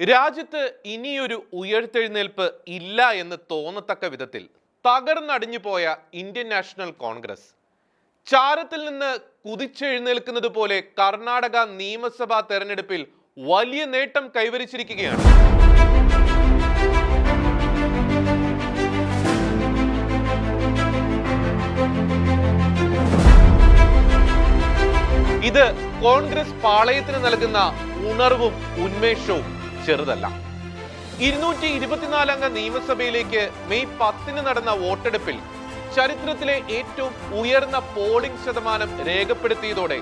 രാജ്യത്ത് ഇനിയൊരു ഉയർത്തെഴുന്നേൽപ്പ് ഇല്ല എന്ന് തോന്നത്തക്ക വിധത്തിൽ തകർന്നടിഞ്ഞു പോയ ഇന്ത്യൻ നാഷണൽ കോൺഗ്രസ്. ചാരത്തിൽ നിന്ന് കുതിച്ചെഴുന്നേൽക്കുന്നത് പോലെ കർണാടക നിയമസഭാ തെരഞ്ഞെടുപ്പിൽ വലിയ നേട്ടം കൈവരിച്ചിരിക്കുകയാണ്. ഇത് കോൺഗ്രസ് പാളയത്തിന് നൽകുന്ന ഉണർവും ഉന്മേഷവും ചെറുതല്ല. ഇരുന്നൂറ്റി ഇരുപത്തിനാലംഗ നിയമസഭയിലേക്ക് മെയ് പത്തിന് നടന്ന വോട്ടെടുപ്പിൽ ചരിത്രത്തിലെ ഏറ്റവും ഉയർന്ന പോളിംഗ് ശതമാനം രേഖപ്പെടുത്തിയതോടെ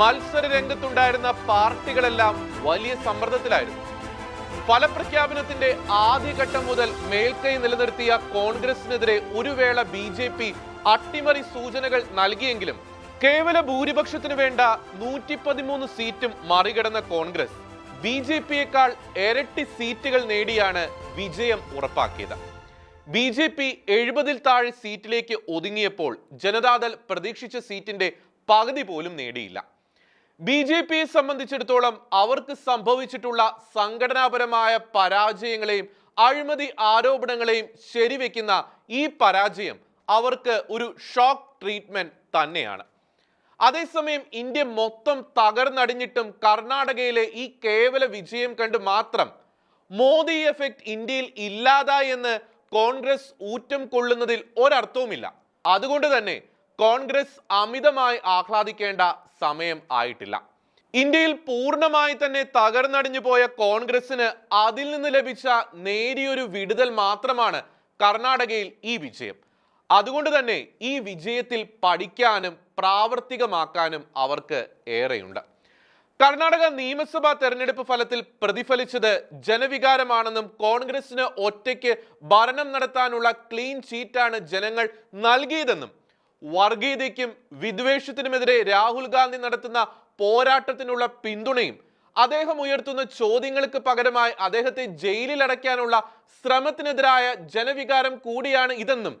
മത്സര രംഗത്തുണ്ടായിരുന്ന പാർട്ടികളെല്ലാം വലിയ സമ്മർദ്ദത്തിലായിരുന്നു. ഫലപ്രഖ്യാപനത്തിന്റെ ആദ്യഘട്ടം മുതൽ മേൽക്കൈ നിലനിർത്തിയ കോൺഗ്രസിനെതിരെ ഒരു വേള ബി ജെ പി അട്ടിമറി സൂചനകൾ നൽകിയെങ്കിലും കേവല ഭൂരിപക്ഷത്തിനു വേണ്ട നൂറ്റി സീറ്റും മറികടന്ന കോൺഗ്രസ്. ബി ജെ പിയേക്കാൾ ഇരട്ടി സീറ്റുകൾ നേടിയാണ് വിജയം ഉറപ്പാക്കിയത്. ബി ജെ പി എഴുപതിൽ താഴെ സീറ്റിലേക്ക് ഒതുങ്ങിയപ്പോൾ ജനതാദൾ പ്രതീക്ഷിച്ച സീറ്റിന്റെ പകുതി പോലും നേടിയില്ല. ബി ജെ പിയെ സംബന്ധിച്ചിടത്തോളം അവർക്ക് സംഭവിച്ചിട്ടുള്ള സംഘടനാപരമായ പരാജയങ്ങളെയും അഴിമതി ആരോപണങ്ങളെയും ശരിവെക്കുന്ന ഈ പരാജയം അവർക്ക് ഒരു ഷോക്ക് ട്രീറ്റ്മെന്റ് തന്നെയാണ്. അതേസമയം ഇന്ത്യ മൊത്തം തകർന്നടിഞ്ഞിട്ടും കർണാടകയിലെ ഈ കേവല വിജയം കണ്ട് മാത്രം മോദി എഫക്ട് ഇന്ത്യയിൽ ഇല്ലാതായി എന്ന് കോൺഗ്രസ് ഊറ്റം കൊള്ളുന്നതിൽ ഒരർത്ഥവുമില്ല. അതുകൊണ്ട് തന്നെ കോൺഗ്രസ് അമിതമായി ആഹ്ലാദിക്കേണ്ട സമയം ആയിട്ടില്ല. ഇന്ത്യയിൽ പൂർണമായി തന്നെ തകർന്നടിഞ്ഞു പോയ കോൺഗ്രസിന് അതിൽ നിന്ന് ലഭിച്ച നേരിയൊരു വിടുതൽ മാത്രമാണ് കർണാടകയിൽ ഈ വിജയം. അതുകൊണ്ട് തന്നെ ഈ വിജയത്തിൽ പഠിക്കാനും പ്രാവർത്തികമാക്കാനും അവർക്ക് ഏറെയുണ്ട്. കർണാടക നിയമസഭാ തെരഞ്ഞെടുപ്പ് ഫലത്തിൽ പ്രതിഫലിച്ചത് ജനവികാരമാണെന്നും കോൺഗ്രസിന് ഒറ്റയ്ക്ക് ഭരണം നടത്താനുള്ള ക്ലീൻ ചീറ്റാണ് ജനങ്ങൾ നൽകിയതെന്നും വർഗീയതയ്ക്കും വിദ്വേഷത്തിനുമെതിരെ രാഹുൽ ഗാന്ധി നടത്തുന്ന പോരാട്ടത്തിനുള്ള പിന്തുണയും അദ്ദേഹം ഉയർത്തുന്ന ചോദ്യങ്ങൾക്ക് പകരമായി അദ്ദേഹത്തെ ജയിലിൽ അടയ്ക്കാനുള്ള ശ്രമത്തിനെതിരായ ജനവികാരം കൂടിയാണ് ഇതെന്നും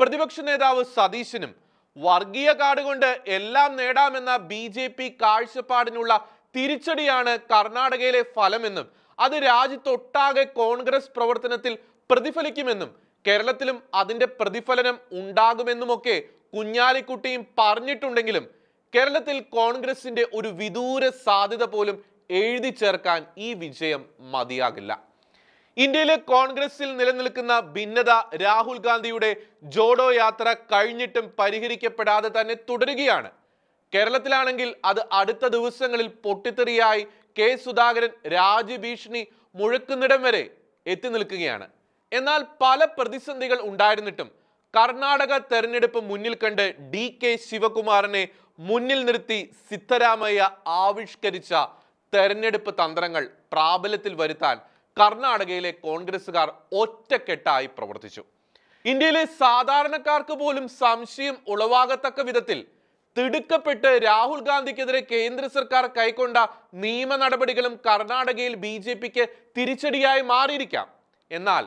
പ്രതിപക്ഷ നേതാവ് സതീശനും വർഗീയ കാർഡ് കൊണ്ട് എല്ലാം നേടാമെന്ന ബി ജെ പി കാഴ്ചപ്പാടിനുള്ള തിരിച്ചടിയാണ് കർണാടകയിലെ ഫലമെന്നും അത് രാജ്യത്തൊട്ടാകെ കോൺഗ്രസ് പ്രവർത്തനത്തിൽ പ്രതിഫലിക്കുമെന്നും കേരളത്തിലും അതിന്റെ പ്രതിഫലനം ഉണ്ടാകുമെന്നുമൊക്കെ കുഞ്ഞാലിക്കുട്ടിയും പറഞ്ഞിട്ടുണ്ടെങ്കിലും കേരളത്തിൽ കോൺഗ്രസിന്റെ ഒരു വിദൂര സാധ്യത പോലും എഴുതി ചേർക്കാൻ ഈ വിജയം മതിയാകില്ല. ഇന്ത്യയിലെ കോൺഗ്രസിൽ നിലനിൽക്കുന്ന ഭിന്നത രാഹുൽ ഗാന്ധിയുടെ ജോഡോ യാത്ര കഴിഞ്ഞിട്ടും പരിഹരിക്കപ്പെടാതെ തന്നെ തുടരുകയാണ്. കേരളത്തിലാണെങ്കിൽ അത് അടുത്ത ദിവസങ്ങളിൽ പൊട്ടിത്തെറിയായി കെ സുധാകരൻ രാജ്യഭീഷണി മുഴക്കുന്നിടം വരെ എത്തി നിൽക്കുകയാണ്. എന്നാൽ പല പ്രതിസന്ധികൾ ഉണ്ടായിരുന്നിട്ടും കർണാടക തെരഞ്ഞെടുപ്പ് മുന്നിൽ കണ്ട് ഡി കെ ശിവകുമാറിനെ മുന്നിൽ നിർത്തി സിദ്ധരാമയ്യ ആവിഷ്കരിച്ച തെരഞ്ഞെടുപ്പ് തന്ത്രങ്ങൾ പ്രാബല്യത്തിൽ വരുത്താൻ കർണാടകയിലെ കോൺഗ്രസ്സുകാർ ഒറ്റക്കെട്ടായി പ്രവർത്തിച്ചു. ഇന്ത്യയിലെ സാധാരണക്കാർക്ക് പോലും സംശയം ഉളവാകത്തക്ക വിധത്തിൽ തിടുക്കപ്പെട്ട് രാഹുൽ ഗാന്ധിക്കെതിരെ കേന്ദ്ര സർക്കാർ കൈക്കൊണ്ട നിയമ നടപടികളും കർണാടകയിൽ ബി ജെ പിക്ക് തിരിച്ചടിയായി മാറിയിരിക്കാം. എന്നാൽ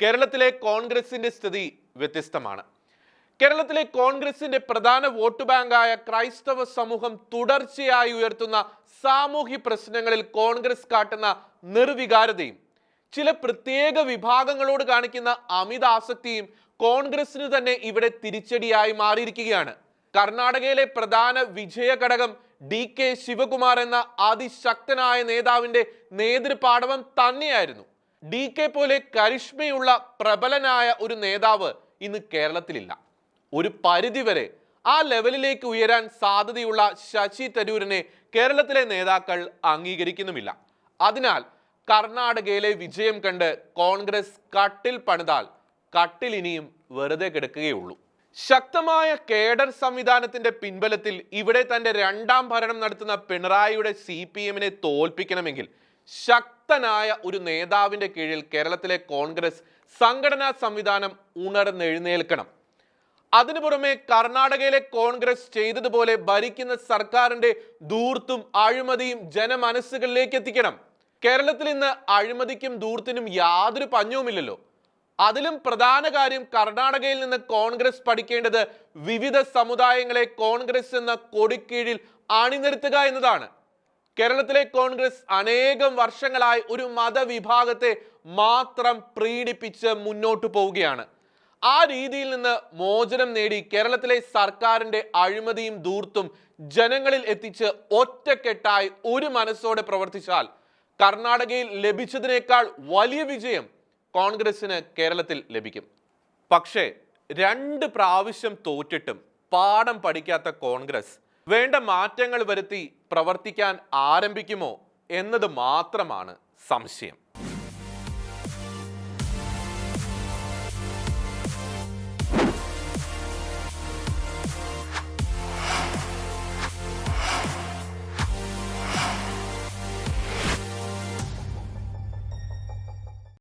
കേരളത്തിലെ കോൺഗ്രസിന്റെ സ്ഥിതി വ്യത്യസ്തമാണ്. കേരളത്തിലെ കോൺഗ്രസിന്റെ പ്രധാന വോട്ട് ബാങ്കായ ക്രൈസ്തവ സമൂഹം തുടർച്ചയായി ഉയർത്തുന്ന സാമൂഹ്യ പ്രശ്നങ്ങളിൽ കോൺഗ്രസ് കാട്ടുന്ന നിർവികാരതയും ചില പ്രത്യേക വിഭാഗങ്ങളോട് കാണിക്കുന്ന അമിത ആസക്തിയും കോൺഗ്രസിന് തന്നെ ഇവിടെ തിരിച്ചടിയായി മാറിയിരിക്കുകയാണ്. കർണാടകയിലെ പ്രധാന വിജയ ഘടകം ഡി കെ ശിവകുമാർ എന്ന അതിശക്തനായ നേതാവിന്റെ നേതൃപാടവം തന്നെയായിരുന്നു. ഡി കെ പോലെ കരിഷ്മയുള്ള പ്രബലനായ ഒരു നേതാവ് ഇന്ന് കേരളത്തിലില്ല. ഒരു പരിധിവരെ ആ ലെവലിലേക്ക് ഉയരാൻ സാധ്യതയുള്ള ശശി തരൂരിനെ കേരളത്തിലെ നേതാക്കൾ അംഗീകരിക്കുന്നുമില്ല. അതിനാൽ കർണാടകയിലെ വിജയം കണ്ട് കോൺഗ്രസ് കട്ടിൽ പണിതാൽ കട്ടിൽ ഇനിയും വെറുതെ കിടക്കുകയുള്ളൂ. ശക്തമായ കേഡർ സംവിധാനത്തിന്റെ പിൻബലത്തിൽ ഇവിടെ തന്റെ രണ്ടാം ഭരണം നടത്തുന്ന പിണറായിയുടെ സി പി എമ്മിനെ തോൽപ്പിക്കണമെങ്കിൽ ശക്തനായ ഒരു നേതാവിന്റെ കീഴിൽ കേരളത്തിലെ കോൺഗ്രസ് സംഘടനാ സംവിധാനം ഉണർന്നെഴുന്നേൽക്കണം. അതിനു പുറമെ കർണാടകയിലെ കോൺഗ്രസ് ചെയ്തതുപോലെ ഭരിക്കുന്ന സർക്കാരിന്റെ ദൂർത്തും അഴിമതിയും ജനമനസ്സുകളിലേക്ക് എത്തിക്കണം. കേരളത്തിൽ ഇന്ന് അഴിമതിക്കും ധൂർത്തിനും യാതൊരു പഞ്ഞവുമില്ലല്ലോ. അതിലും പ്രധാന കാര്യം കർണാടകയിൽ നിന്ന് കോൺഗ്രസ് പഠിക്കേണ്ടത് വിവിധ സമുദായങ്ങളെ കോൺഗ്രസ് എന്ന കൊടിക്കീഴിൽ അണിനിരത്തുക എന്നതാണ്. കേരളത്തിലെ കോൺഗ്രസ് അനേകം വർഷങ്ങളായി ഒരു മതവിഭാഗത്തെ മാത്രം പ്രീണിപ്പിച്ച് മുന്നോട്ടു പോവുകയാണ്. ആ രീതിയിൽ നിന്ന് മോചനം നേടി കേരളത്തിലെ സർക്കാരിന്റെ അഴിമതിയും ദൂർത്തും ജനങ്ങളിൽ എത്തിച്ച് ഒറ്റക്കെട്ടായി ഒരു മനസ്സോടെ പ്രവർത്തിച്ചാൽ കർണാടകയിൽ ലഭിച്ചതിനേക്കാൾ വലിയ വിജയം കോൺഗ്രസിന് കേരളത്തിൽ ലഭിക്കും. പക്ഷേ രണ്ട് പ്രാവശ്യം തോറ്റിട്ടും പാഠം പഠിക്കാത്ത കോൺഗ്രസ് വേണ്ട മാറ്റങ്ങൾ വരുത്തി പ്രവർത്തിക്കാൻ ആരംഭിക്കുമോ എന്നത് മാത്രമാണ് സംശയം.